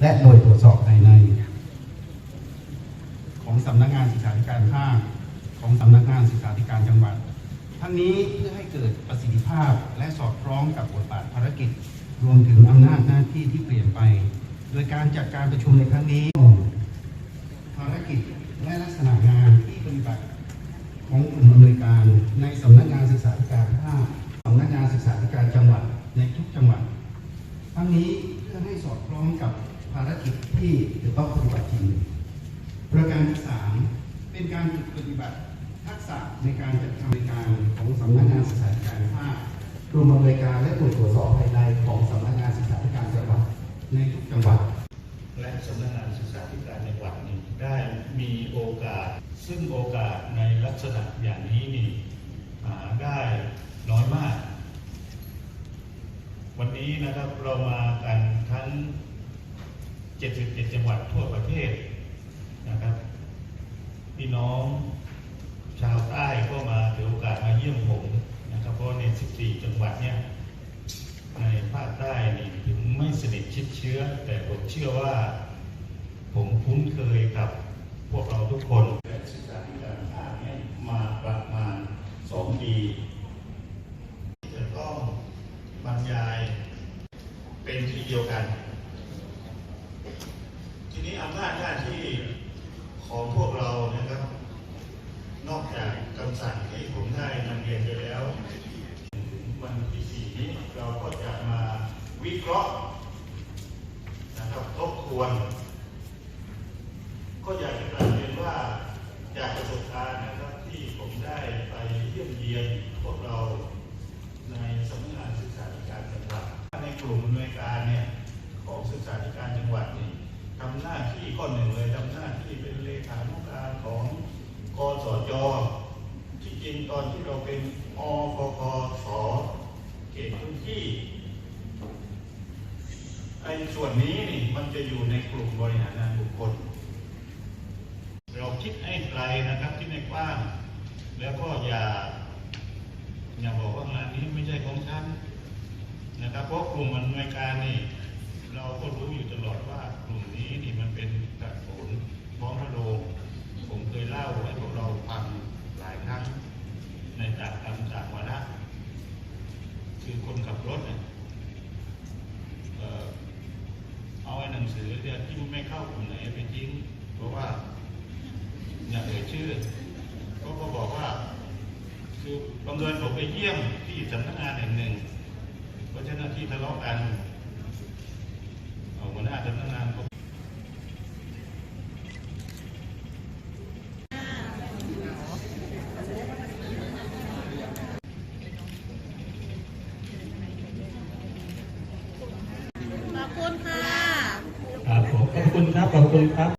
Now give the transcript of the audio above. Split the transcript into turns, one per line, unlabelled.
และหน่วยตรวจสอบภายใน ของสำนักงานศึกษาธิการภาคของสำนักงานศึกษาธิการจังหวัด ทั้งนี้เพื่อให้เกิดประสิทธิภาพและสอดคล้องกับบทบาทภารกิจ รวมถึงอำนาจหน้าที่ที่เปลี่ยนไป โดยการจัดการประชุมในครั้งนี้ ภารกิจและลักษณะงานที่ปฏิบัติของกลุ่มอำนวยการในสำนักงานศึกษาธิการ ที่จะต้องปฏิบัติจริง ประการที่สามเป็นการฝึกปฏิบัติทักษะในการจัดทำรายการของสำนักงานศึกษาธิการภาคกลุ่มอำนวยการและหน่วยตรวจสอบภายในของสำนักงานศึกษาธิการจังหวัดในทุกจังหวัด
และสำนักงานศึกษาธิการจังหวัดนี่ได้มีโอกาส ซึ่งโอกาสในลักษณะอย่างนี้นี่หาได้น้อยมาก วันนี้นะครับเรามากันทั้ง 77 จังหวัดทั่วประเทศนะครับ พี่น้องชาวใต้ก็มาถือโอกาสมาเยี่ยมผมนะครับ เพราะใน 14 จังหวัดเนี่ยในภาคใต้นี่ถึงไม่สนิทชิดเชื้อ แต่ผมเชื่อว่าผมคุ้นเคยกับพวกเราทุกคนและศึกษาธิการภาคเนี่ยมาประมาณสองปีจะต้องบรรยายเป็นที่เดียวกัน นี้อำนาจหน้าที่ของพวกเรานะครับ นอกจากคำสั่งที่ผมได้นำเรียนไปแล้ววันที่สี่นี้เราก็จะมาวิเคราะห์นะครับทบทวน ก็อยากจะกราบเรียนว่าจากประสบการณ์นะครับที่ผมได้ไปเยี่ยมเยียนพวกเราในสำนักงานศึกษาธิการจังหวัดในกลุ่มหน่วยการเนี่ยของศึกษาธิการจังหวัดนี่ ทำหน้าที่ข้อหนึ่งเลยทำหน้าที่เป็นเลขานุการของกสจที่จริงตอนที่เราเป็นอปคสเขตพื้นที่ไอ้ส่วนนี้นี่มันจะอยู่ในกลุ่มบริหารงานบุคคล เราคิดให้ไกลนะครับคิดให้กว้าง แล้วก็อย่า อย่าบอกว่างานนี้ไม่ใช่ของฉันนะครับเพราะกลุ่มอำนวยการนี่ ก็รู้อยู่ตลอดว่ากลุ่มนี้นี่มันเป็นกระโนพร้อมพระโรงผมเคยเล่าให้พวกเราฟังหลายครั้ง ในจากคำจากวาระคือคนขับรถเนี่ยเอ่อเอาไอ้หนังสือเนี่ยที่ไม่เข้ากลุ่มไหนไปทิ้งเพราะว่าอย่าเอ่ยชื่อเขาก็บอกว่า คือบังเอิญผมไปเยี่ยมที่สำนักงานแห่งหนึ่งเพราะเจ้าหน้าที่ทะเลาะกันเอาหัวหน้าสำนักงานก็
ขอบ คุณค่ะ
ครับผมขอบคุณครับ ขอบคุณครับ